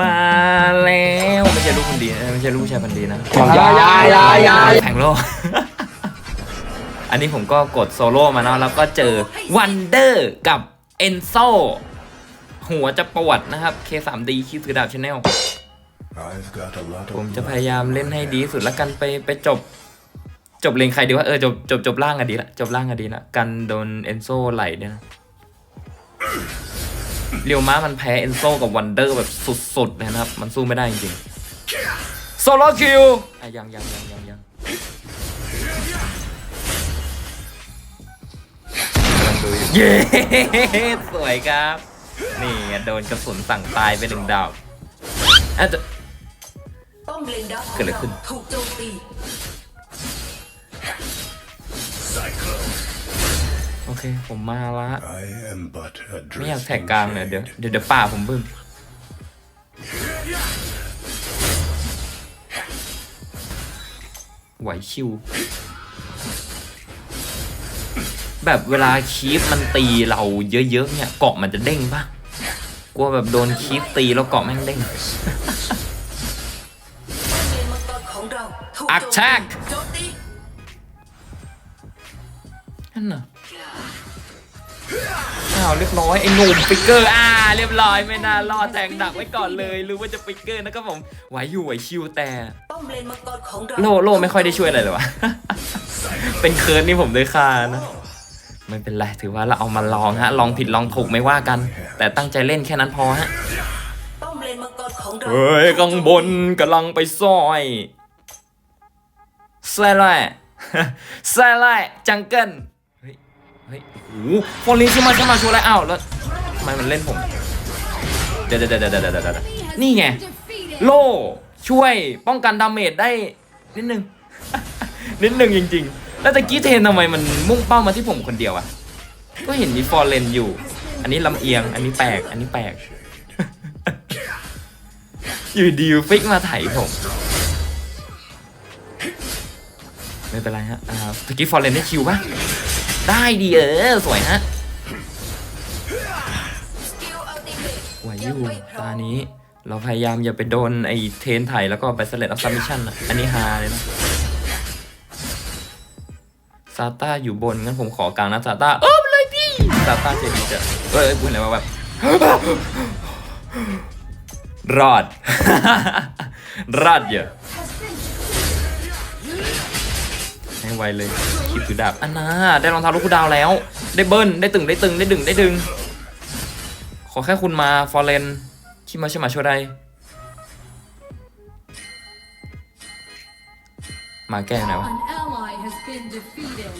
มาแล้วไม่ใช่ลูกคนดีนะไม่ใช่ลูกชายคนดีนะยายายายาแทงโลอันนี้ผมก็กดโซโล่มาเนาะแล้วก็เจอวันเดอร์กับเอนโซหัวจะปวดนะครับ K3D คิวถือดาบชาแนล I've got a lot of ผมจะพ blood. ยายามเล่นให้ดีที่สุดแล้วกันไปไปจบ จบเลงใครดีว่าเออจบจบจบล่างอะดีละจบล่างอะดีละกันโดนเอนโซไหลเนี่ยนะ เรียวม้ามันแพ้เอนโซกับวันเดอร์แบบสุดๆเลยนะครับ มันสู้ไม่ได้จริงๆโซโลคิวอะยังยังยังยังยังกำลังดูอยู่เย้สวยครับ นี่ไงโดนกระสุนสั่งตายไปหนึ่งดาวอะจะป้อมเลนดักเกิดอะไรขึ้นถูกโจมตี โอเค ผมมาละ I am but a ไม่อยาก drifting แท็กกลางเลยเดี๋ยว shade. เดี๋ยวเดี๋ยวป่าผมบึ้มไหวชิว แบบเวลาคีฟมันตีเราเยอะๆเนี่ยเกาะมันจะเด้งปะกลัวแบบโดนคีฟตีแล้วเกาะแม่งเด้งป้อมเลนมังกรของเราถูกโจมตี Attack โจมตีนั่นน่ะ อ้าวเรียบร้อยไอ้หนุ่มฟิกเกอร์อ่าเรียบร้อยไม่น่ารอดแทงดักไว้ก่อนเลยรู้ว่าจะฟิกเกอร์นะครับผมไหวอยู่ไหวชิวแต่ป้อมเลนมังกรของเราโลโลไม่ค่อยได้ช่วยอะไรเลยวะเป็นเคิร์ดนี่ผมได้ค่านะไม่เป็นไรถือว่าเราเอามาลองฮะลองผิดลองถูกไม่ว่ากัน แต่ตั้งใจเล่นแค่นั้นพอฮะเฮ้ยข้างบนกำลังไปซอยแซ่ไล่แซ่ไล่จังเกิล เฮ้ยโอ้ฟอลลินขึ้นมาขึ้นมาช่วยอะไรอ้าวแล้วทำไมมันเล่นผม เดี๋ยวเดี๋ยวเดี๋ยวเดี๋ยวเดี๋ยวเดะนี่ไง โล่ช่วยป้องกันดาเมจได้นิดนึง นิดนึงจริง ๆ แล้วตะกี้เทนทำไมมันมุ่งเป้ามาที่ผมคนเดียวอะก็เห็นมีฟอร์เรนอยู่ อันนี้ลำเอียง อันนี้แปลก อันนี้แปลก อยู่ดีฟิกมาไถผม ไม่เป็นไรฮะตะกี้ฟอร์เรนได้คิวปะ ได้ดีเออ สวยฮะสกิลอัลติเมทไหวอยู่ตานี้ เราพยายามอย่าไปโดนไอ้เทนไถแล้วก็ไปสเลตออฟซัมมิชันอะ อันนี้ฮาเลยนะซาต้าอยู่บน งั้นผมขอกลางนะซาต้าเออไปเลยพี่ซาต้าเจดีจะเอ้ยเอ้ยพูดอะไรมาแบบรอด รอดเยอะ ไวเลยคลิปคือดาบอันน่าได้รองเท้าลูกคูดาวแล้ว ได้เบิ้ลได้ตึงได้ตึงได้ดึงได้ดึง ขอแค่คุณมาฟอร์เรนคิมาชิมาโชไดมาแก้ไหนวะ An ally has been defeated.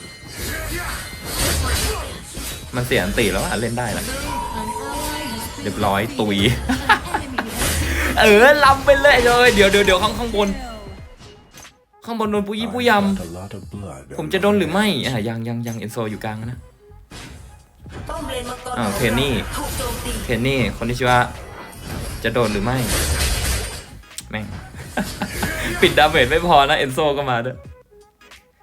มันเสียอันตีแล้วอะเล่นได้แล้ว An ally has เรีย been บร้อยตุย defeated. An enemy has เออลำไปเลยเลย เดี๋ยวเดี๋ยวเดี๋ยวข้างข้างบน killed. ข้างบนโดนปุย I've ปุยย got a lot of blood ำผม on จะโดน my หรือไม่ hands. อะยังยังยังเอนโซอยู่กลางนะป้อมเลนมังกรอ้าวของเทนนี่ราถูกโจมตีเทนนี่คนที่ชื่อว่าจะโดนหรือไม่ แม่ง ปิดดาเมจไม่พอนะเอนโซก็มาด้วย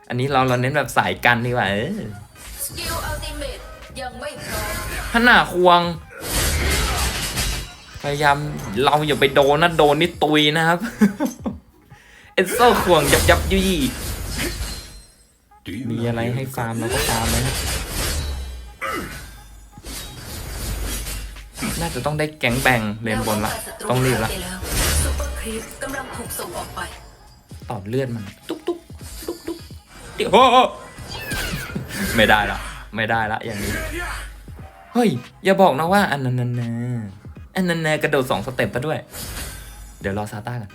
อันนี้เราเราเน้นแบบสายกันดีกว่าเออสกิลอัลติเมทยังไม่พร้อมขนาควง พยายามเราอย่าไปโดนนะ โดนนี่ตุยนะครับ เอนโซควงยับยับยุย Do you มี know อะไร you've ให้ got ฟาร์มเราก็ฟาร์มนะน่าจะต้องได้แก๊งแบ่งเลนบนละ ต้องรีบละซูเปอร์ครีปกำลังถูกส่งออกไปตอบเลือดมัน ตุ๊กตุ๊กตุ๊กตุ๊กเดี๋ยวโอ้โหไม่ได้ละไม่ได้ละอย่างนี้ เฮ้ย อย่าบอกนะว่าอันนั้นนะอันนั้นนะกระโดดสองสเต็ปไปด้วย เดี๋ยวรอซาต้ากัน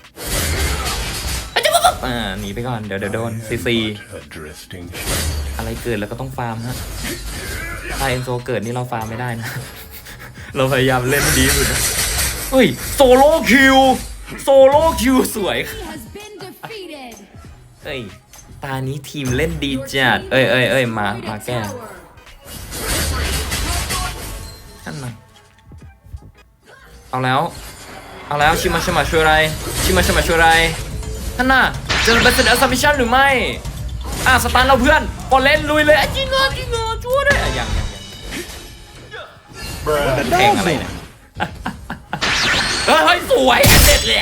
อะจ๊ะปุ๊บปุ๊บอ่าหนีไปก่อน เดี๋ยวเดี๋ยวโดนซีซี but a drifting shade. อะไรเกิดแล้วก็ต้องฟาร์มฮะถ้าเอนโซเกิดนี่เราฟาร์มไม่ได้นะ เราพยายามเล่นให้ดีที่สุดนะเฮ้ยโซโล่คิวโซโล่คิวสวย He has been defeated. เอ้ยตานี้ทีมเล่นดีจัด เอ้ยเอ้ยเอ้ยมา Destroyed a มาแก้ tower. ท่านหน่อยเอาแล้ว เอาแล้ว ชิมาชิมาช่วยอะไร ชิมาชิมาช่วยอะไรท่านน่ะ จะเป็นเสนอซัมมิชันหรือไม่ อะสตาร์เราเพื่อนบอลเล่นลุยเลยอะจริงเหรอจริงเหรอช่วยด้วยอะยังยังยังแข่งอะไรเนี่ยเเฮ้ยสวยอันเด็ดเลย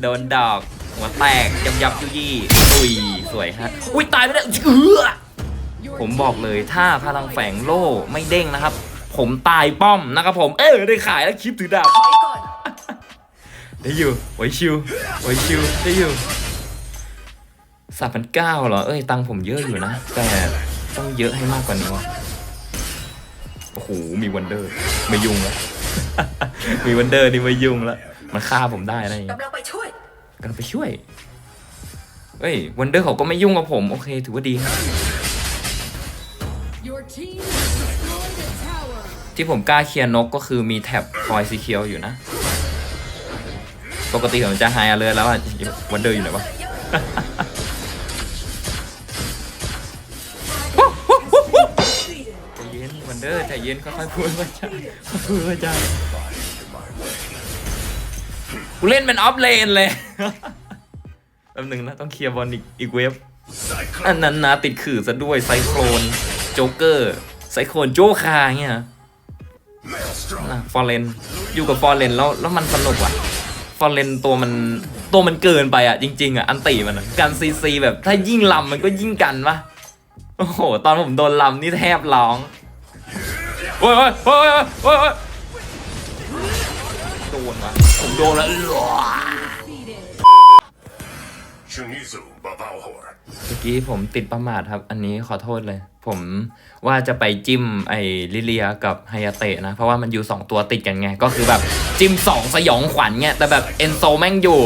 โดนดอกหัวแตกยับยับยุยี่ตุยสวยฮะอุ้ยตายไปแล้วเออผมบอกเลยถ้าพลังแฝงโล่ไม่เด้งนะครับ ผมตายป้อมนะครับผม เออได้ขายแล้วคลิปถือดาบ ได้อยู่ไว้ชิวไว้ชิวได้อยู่สามพันเก้าเหรอ เอ้ย ตังผมเยอะอยู่นะ แต่ต้องเยอะให้มากกว่านี้วะโอ้โห มีวันเดอร์ ไม่ยุ่งแล้ว มีวันเดอร์นี่ไม่ยุ่งแล้ว มันฆ่าผมได้อะไรอย่างเงี้ยกำลังไปช่วยกำลังไปช่วยเฮ้ย วันเดอร์เขาก็ไม่ยุ่งกับผม โอเค ถือว่าดีครับที่ผมกล้าเคลียร์นกก็คือมีแท็บคอยสีเขียวอยู่นะ ปกติผมจะไฮอเลยแล้วอะวันเดอร์อยู่ไหนวะใจเย็นวันเดอร์ใจเย็นค่อยๆพูดว่าจ้าพูดว่าจ้ากูเล่นเป็นออฟเลนเลยแป๊บหนึงนะต้องเคลียร์บอลอีกอีกเวฟอันนั้นนะติดขื่อซะด้วยไซโครนโจ๊กเกอร์ไซโครนโจคาเงี้ย Maelstrom. นะฟอร์เรนอยู่กับฟอร์เรนแล้วแล้วมันสนุกว่ะ อร์เรนตัวมันตัวมันเกินไปอะจริง ๆอะอันตีมันอะการซีซีแบบถ้ายิ่งลำมันก็ยิ่งกันปะโอ้โหตอนผมโดนลำนี่แทบร้องโอ้ยโอ้ยโอ้ยโอ้ยโอ้ยโดนวะผมโดนแล้ว Defeated. Shunizu Babauhor. เมื่อกี้ผมติดประมาทครับ อันนี้ขอโทษเลย ผมว่าจะไปจิ้มไอ้ลิเลียกับไฮยาเตะนะ เพราะว่ามันอยู่ 2 ตัวติดกันไง ก็คือแบบจิ้ม 2 สยองขวัญเงี้ยแต่แบบเอนโซแม่งอยู่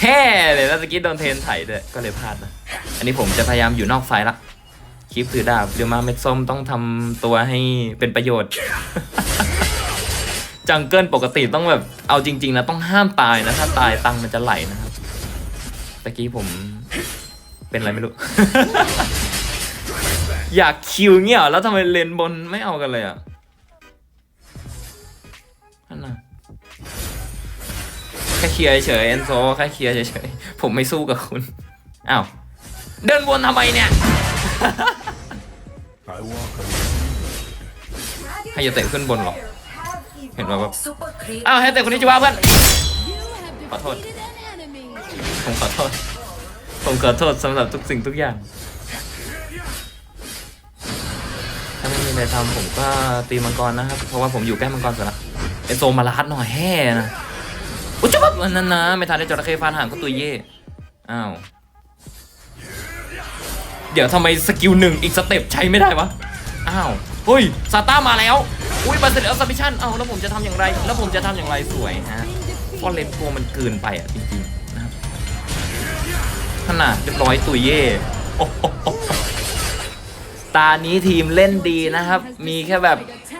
แฮ่เลยแล้วตะกี้โดนเทนไถด้วยก็เลยพลาดนะ อันนี้ผมจะพยายามอยู่นอกไฟละคลิปถือดาบเดี๋ยวมาเม็ดส้มต้องทำตัวให้เป็นประโยชน์ จังเกิลปกติต้องแบบเอาจริง ๆ นะต้องห้ามตายนะ ถ้าตายตังมันจะไหลนะครับตะกี้ผมเป็นอะไรไม่รู้ อยากคิวเงี้ยแล้วทำไมเลนบนไม่เอากันเลยอะนั่นนะแค่เคลียร์เฉยเอนโซแค่เคลียร์เฉยๆผมไม่สู้กับคุณอ้าวเดินวนทำไมเนี่ยให้จะเตะขึ้นบนเหรอเห็นว่าแบบอ้าวให้เตะคนนี้จะว่าเพื่อนขอโทษผมขอโทษผมขอโทษสำหรับทุกสิ่งทุกอย่าง ม่มีอะไรทำผมก็ตีมังกรนะครับ เพราะว่าผมอยู่ใกล้มังกรสุดละเอโซมาลาดหน่อยแห่นะอุ้ยจุ๊บนั่นนะไม่ทันได้จระเข้ฟาดหางก็ตัวเย่อ้าวเดี๋ยวทำไมสกิลหนึ่งอีกสเต็ปใช้ไม่ได้วะอ้าวเฮ้ยซาต้ามาแล้วอุ้ยบัสเซลซัมมิชันเอ้าแล้วผมจะทำอย่างไร แล้วผมจะทำอย่างไรสวยฮะฟอนเลนตัวมันเกินไปอะจริงๆนะขนาดเรียบร้อยตุยเย่โอ้โห ตานี้ทีมเล่นดีนะครับ มีแค่แบบ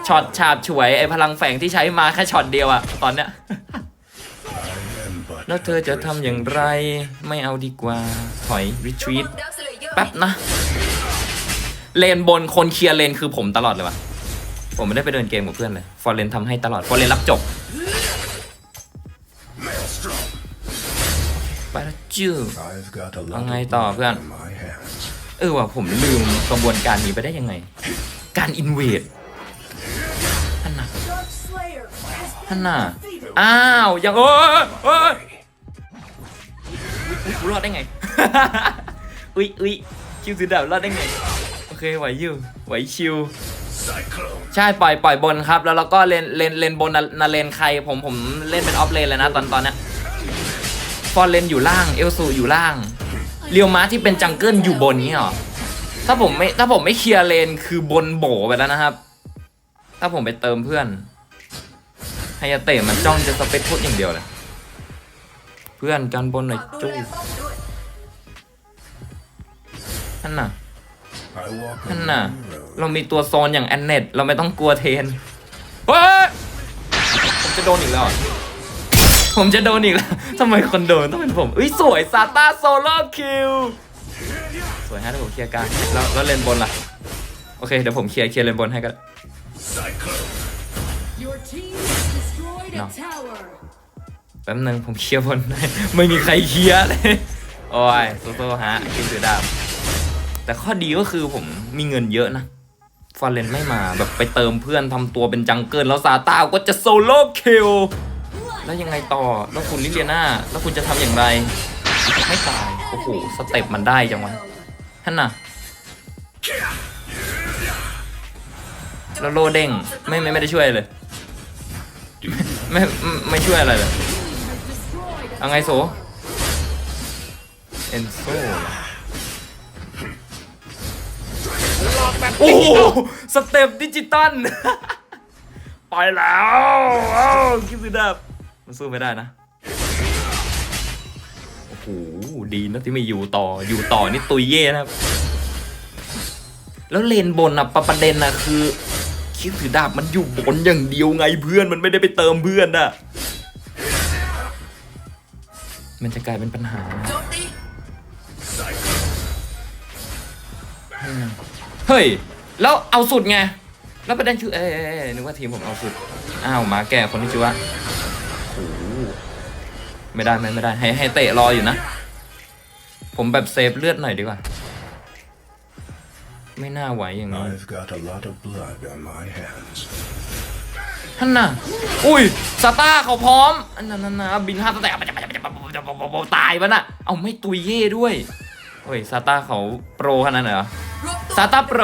ช็อตฉาบฉวยไอ้พลังแฝงที่ใช้มาแค่ช็อตเดียวอะตอนเนี้ย I am but แล้วเธอจะทำอย่างไรไม่เอาดีกว่า ถอยรีทรีตดักสเลเยอร์แป๊บนะ เลนบนคนเคลียร์เลนคือผมตลอดเลยวะผมไม่ได้ไปเดินเกมกับเพื่อนเลย ฟอร์เรนทำให้ตลอด ฟอร์เรนรับจบ Maelstrom. ไปแล้วจื้อ I've got a lot เอา of ไงต่อ blood เพื่อน on my hands. เออว่ะผมลืมกระบวนการนี้ไปได้ยังไง การอินเวดฮันน่ะฮันน่ะอ้าวยังโอ้โอ้รอดได้ไง อุ้ยอุ้ยคิวสือดาวรอดได้ไง โอเคไหวอยู่ไหวชิว ใช่ปล่อยปล่อยบนครับ แล้วเราก็เลนเลนเลนบนนานาเลนใครผมผมเล่นเป็นออฟเลนเลยนะตอนตอนเนี้ยฟอร์เลนอยู่ล่างเอลซูอยู่ล่าง เรียวม้าที่เป็นจังเกิลอยู่บนนี้เหรอ ถ้าผมไม่ถ้าผมไม่เคลียร์เลนคือบนโบไปแล้วนะครับ ถ้าผมไปเติมเพื่อนไฮยาเตะมันจ้องจะสเปคพุทอย่างเดียวเลยเพื่อนกันบนหน่อยจู้นั่นน่ะนั่นน่ะ เรามีตัวโซนอย่างแอนเน็ตเราไม่ต้องกลัวเทนเฮ้ยผมจะโดนอีกแล้ว ผมจะโดนอีกแล้ว ทำไมคนโดนต้องเป็นผมอุ้ยสวยซาตาโซโล่คิว สวยฮะเดี๋ยวผมเคลียร์กลางแล้วแล้วเลนบนล่ะ โอเคเดี๋ยวผมเคลียร์เคลียร์เลนบนให้ก็ได้ Cyclone. Your team has destroyed No. a tower. แป๊บนึงผมเคลียร์บนได้ ไม่มีใครเคลียร์เลย โอ้ยโซโซฮะกินสือดาบแต่ข้อดีก็คือผมมีเงินเยอะนะฟฟอร์เรนไม่มาแบบไปเติมเพื่อนทำตัวเป็นจังเกิลแล้วซาต้าก็จะโซโล่คิล แล้วยังไงต่อ แล้วคุณลิเลียนาแล้วคุณจะทำอย่างไร ไม่ตาย โอ้โห สเต็ปมันได้จังวะฮันน่ะ แล้วโลเด้งไม่ไม่ไม่ได้ช่วยเลยไม่ไม่ไม่ช่วยอะไรเลยเอาไงโซเอนโซโอ้โห สเต็ปดิจิตอลไปแล้ว อ้าคิดดูดับ มันสู้ไม่ได้นะ โอ้โห ดีนะที่ไม่อยู่ต่อ อยู่ต่อนี่ตุยเย่นะครับ แล้วเลนบนอะประประเด็นอะคือคิดถือดาบมันอยู่บนอย่างเดียวไงเพื่อน มันไม่ได้ไปเติมเพื่อนอะมันจะกลายเป็นปัญหาเฮ้ย แล้วเอาสุดไง แล้วประเด็นคือเอ้ยเอ้ยเอ้ยนึกว่าทีมผมเอาสุด อ้าว มาแก่คนนี้ชื่อว่า ไม่ได้ไม่ไม่ได้ให้ให้เตะรออยู่นะ ผมแบบเซฟเลือดหน่อยดีกว่า ไม่น่าไหวอย่างนี้ I've got a lot of blood on my hands. ท่านน่ะ อุ้ยซาต้าเขาพร้อมอันนั้นนะนะบินห้าสแต็กตายปะน่ะ เอาไม่ตุยเย่ด้วยโอ้ยซาต้าเขาโปรขนาดนั้นเหรอรวบตัวซาต้าโปร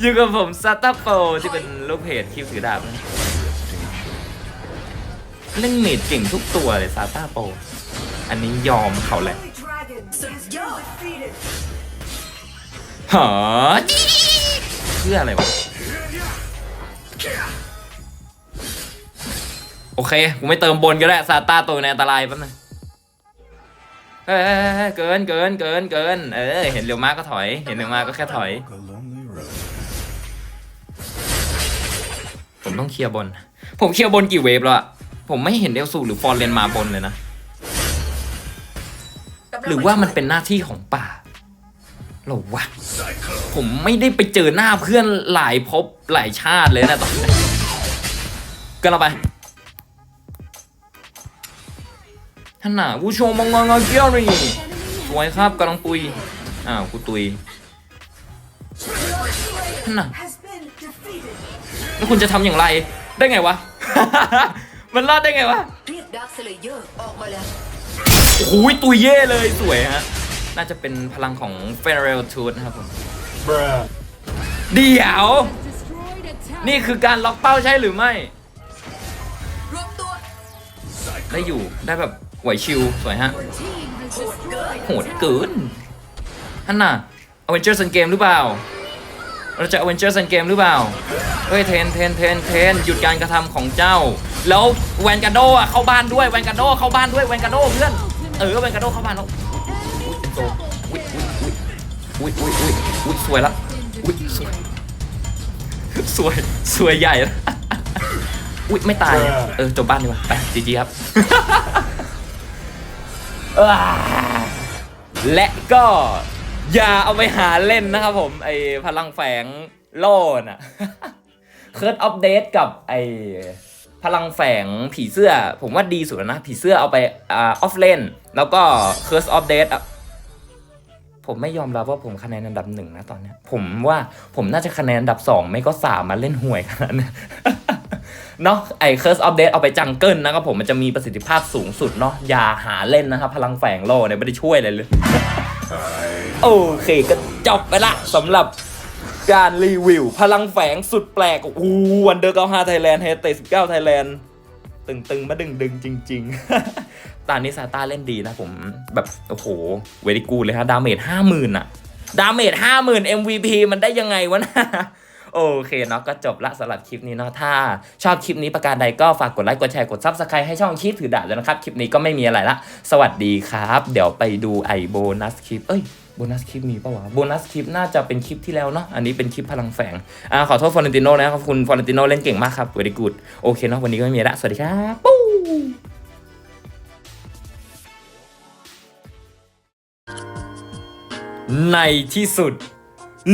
อยู่กับผมซาต้าโปรที่เป็นลูกเพจคิวถือดาบนะ เล่นเมดเก่งทุกตัวเลยซาต้าโป อันนี้ยอมเขาแหละสุดยอเพื่ออะไรวะ โอเค กูไม่เติมบนก็ได้ซาต้าตัวในอันตรายแป๊บนึงเฮ้ยเฮ้ยเฮ้ยเกินเกินเกินเกิน เออ เห็นเร็วมากก็ถอย เห็นเร็วมากก็แค่ถอย ผมต้องเคลียร์บน ผมเคลียร์บนกี่เวฟแล้วอะ ผมไม่เห็นเอลซูหรือฟอร์เรนมาบนเลยนะ หรือว่ามันเป็นหน้าที่ของป่าหรอวะ Cyclone. ผมไม่ได้ไปเจอหน้าเพื่อนหลายภพหลายชาติเลยนะตอนนี้เกันเราไปท่านน่ะผู้ชมมองงอเกียรีสวยครับกำลังปุย อ้าวกูตุยท่านน่ะแล้วคุณจะทำอย่างไรได้ไงวะ มันรอดได้ไงวะเรียกดาร์คสเลเยอร์ออกมาแล้วโอ้โหตุยเย่เลยสวยฮะ น่าจะเป็นพลังของเฟเ r ลทูดนะครับผมเดี๋ยว destroyed a tower. นี่คือการล็อกเป้าใช่หรือไม่ รวบตัวได้อยู่ได้แบบไหวชิวสวยฮะ Your team has destroyed โหดเกินฮันน่ะอเวนเจอร์สันเกมหรือเปล่า เราจะอเวนเจอร์สันเกมหรือเปล่า เฮ้ยเทนเทนเทนเทนหยุดการกระทำของเจ้า แล้วแวนกาโดอะเข้าบ้านด้วยแวนกาโดเข้าบ้านด้วยแวนกาโดเพื่อนเออแวนกาโดเข้าบ้านแล้วอุ้ยเป็นโว้ยอุ้ยอุ้ยอุ้ยอุ้ยอุ้ยอุ้ยสวยละอุ้ยสวยสวยสวยใหญ่ละอุ้ยไม่ตายเออจบบ้านดีกว่าไปจีจีครับและก็อย่าเอาไปหาเล่นนะครับผมไอพลังแฝงโล่น่ะเคิร์ดอัปเดตกับไอ พลังแฝงผีเสื้อ ผมว่าดีสุดแล้วนะ ผีเสื้อเอาไปอ่าออฟเลนแล้วก็เคิร์สอัปเดตผมไม่ยอมรับว่าผมคะแนนอันดับหนึ่งนะตอนนี้ผมว่าผมน่าจะคะแนนอันดับสองไม่ก็สามมาเล่นห่วยขนาดนั้นเนาะไอ้ Curse of Death เอาไปจังเกิลนะครับผมมันจะมีประสิทธิภาพสูงสุดเนาะอย่าหาเล่นนะครับ พลังแฝงโลเนี่ยไม่ได้ช่วยอะไรเลย โอเคก็จบไปละสำหรับ การรีวิว พลังแฝงสุดแปลกโอ้วันเดอร์เก้าห้าไทยแลนด์เฮเตสิบเก้าไทยแลนด์ตึงๆมาดึงๆ จริง ๆ ตอนนี้ซาต้าเล่นดีนะผม แบบ โอ้โห เวดีกูเลยฮะ ดาเมจห้าหมื่นอะดาเมจห้าหมื่น MVP มันได้ยังไงวะนะโอเคเนาะก็จบละสำหรับคลิปนี้เนาะถ้าชอบคลิปนี้ประการใดก็ฝากกดไลค์กดแชร์กดซับสไครต์ให้ช่องชีพถือดาบแล้วนะครับ คลิปนี้ก็ไม่มีอะไรละ สวัสดีครับ เดี๋ยวไปดูไอโบนัสคลิป เอ้ย โบนัสคลิปมีปะวะโบนัสคลิปน่าจะเป็นคลิปที่แล้วเนาะอันนี้เป็นคลิปพลังแฝงอ่าขอโทษฟอร์นติโนนะครับคุณฟอร์นติโนเล่นเก่งมากครับเวดีกูดโอเคเนาะวันนี้ก็ไม่มีละสวัสดีครับปู้ในที่สุด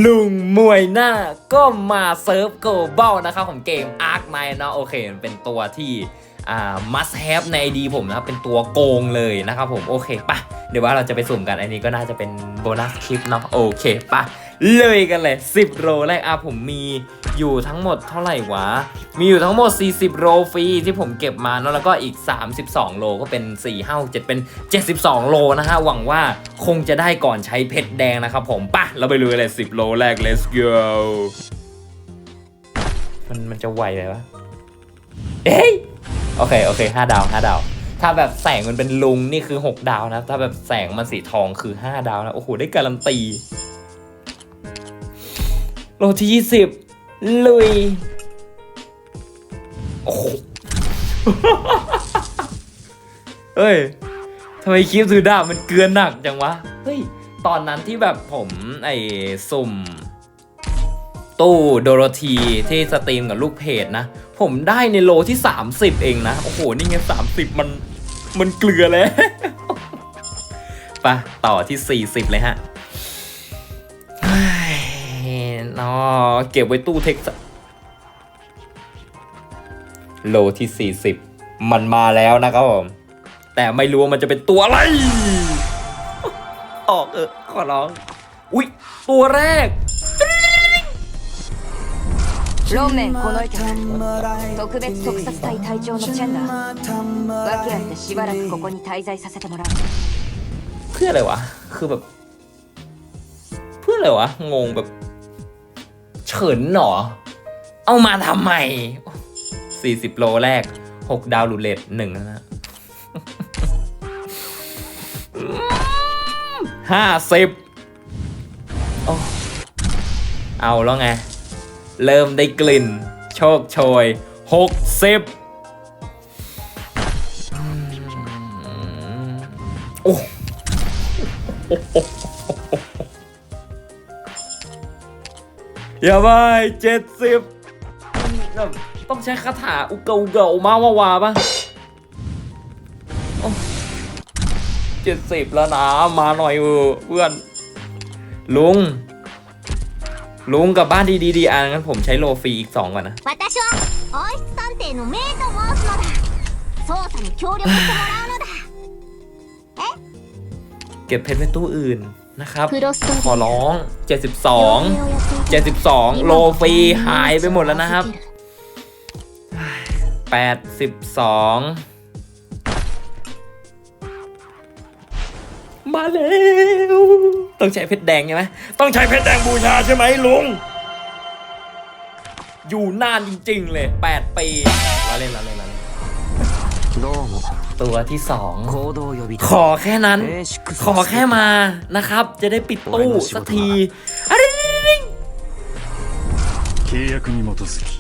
ลุงมวยหน้าก็มาเซิร์ฟโกลบอลนะครับของเกม Ark Knight เนาะโอเคมันเป็นตัวที่อ่า must have ในดีผมนะครับเป็นตัวโกงเลยนะครับผมโอเคปะ เดี๋ยวว่าเราจะไปสุ่มกันอันนี้ก็น่าจะเป็นโบนัสคลิปเนาะโอเคปะเลยกันเลย 10โลแรกอะผมมีอยู่ทั้งหมดเท่าไหร่วะ มีอยู่ทั้งหมด 40โลฟรีที่ผมเก็บมาเนอะแล้วก็อีก 32 โลก็เป็น 4 5 7 เป็น 72 โลนะฮะ หวังว่าคงจะได้ก่อนใช้เพชรแดงนะครับผมปะเราไปลุยเลย 10 โลแรก let's go มันมันจะไวไหมวะเอ้ยโอเค โอเคห้าดาวห้าดาว ถ้าแบบแสงมันเป็นลุงนี่คือ 6 ดาวนะ ถ้าแบบแสงมันสีทองคือ 5 ดาวนะ โอ้โห ได้การันตี โลที่ 20 ลุย โอ้โหเฮ้ยทำไมคลิปถือดาบมันเกือนหนักจังวะ เฮ้ย ตอนนั้นที่แบบผมไอ้สุ่ม ตู้โดโรธีที่สตรีมกับลูกเพจนะ ผมได้ในโลที่ 30 เองนะ โอ้โห นี่ไง30 มัน มันเกลือเลยไปะต่อที่ 40 เลยฮะนอเก็บไว้ตู้เท็กซ์โลที่ 40 มันมาแล้วนะครับผม แต่ไม่รู้ว่ามันจะเป็นตัวอะไร ออกเออขอร้อง อุ๊ย ตัวแรก ローメンこの糸特別特撮隊隊長のチェンだ訳あってしばらくここに滞在させてもらう เพื่ออะไรวะ คือแบบ เพื่ออะไรวะ งงแบบ เฉินเหรอ เอามาทำไม 40 โลแรก 6 ดาวลูเลตหนึ่งแล้วนะ ห้าสิบโอ้เอาแล้วไง เริ่มได้กลิ่น โชคโชยหกสิบโอ้อย่าไปเจ็ดสิบต้องใช้คาถาอุกเกาอุกเกามาวาวาปะเจ็ดสิบแล้วนะ มาหน่อยเออเพื่อน ลุง ลุงกลับบ้านดีๆดีอ่ะงั้นผมใช้โลฟรีอีกสองก่อนนะ 私はアイス探偵のメイと申すのだ捜査に協力してもらうのだ เก็บเพชรไว้ตู้อื่นนะครับ クロスト ขอร้อง 72 72 โลฟรีหายไปหมดแล้วนะครับ 82 มาแล้ว ต้องใช้เพชรแดงใช่ไหม ต้องใช้เพชรแดงบูชาใช่ไหมลุง อยู่นานจริงๆเลย 8 ปีเราเล่นเราเล่นเราเล่น どうも ตัวที่สอง 行動予備 ขอแค่นั้น ขอแค่มานะครับ จะได้ปิดตู้สักทีอะไร 契約に基づき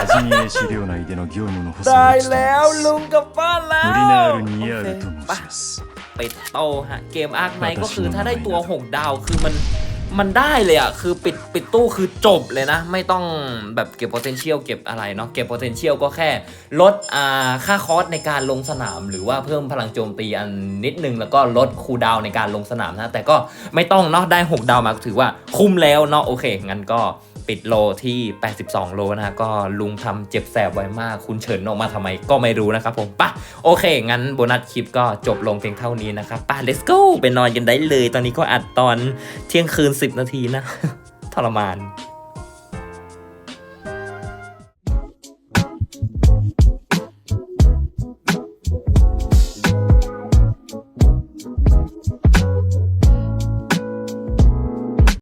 カジニエ資料内での業務の補佐 ได้ を務め แล้ว ます ลุงกลับบ้านแล้ว ムリナールニアールと โอ 申 เค します ปิดโตฮะเกมอาร์คไนก็คือถ้าได้ตัว 6 ดาวคือมันมันได้เลยอะ คือปิดปิดตู้คือจบเลยนะ ไม่ต้องแบบเก็บ potential เก็บอะไรเนาะเก็บ potential ก็แค่ลดอ่าค่าคอสในการลงสนาม หรือว่าเพิ่มพลังโจมตีอันนิดนึง แล้วก็ลดคูลดาวน์ในการลงสนามนะแต่ก็ไม่ต้องเนาะได้ 6 ดาวมาถือว่าคุ้มแล้วเนาะโอเคงั้นก็ ปิดโลที่ 82 โลนะ ก็ลุงทำเจ็บแสบไว้มาก คุณเฉินออกมาทำไมก็ไม่รู้นะครับผมปะโอเค งั้นโบนัสคลิปก็จบลงเพียงเท่านี้นะครับปะ let's go ไปนอนกันได้เลย ตอนนี้ก็อัดตอนเที่ยงคืน 10 นาทีนะ ทรมาน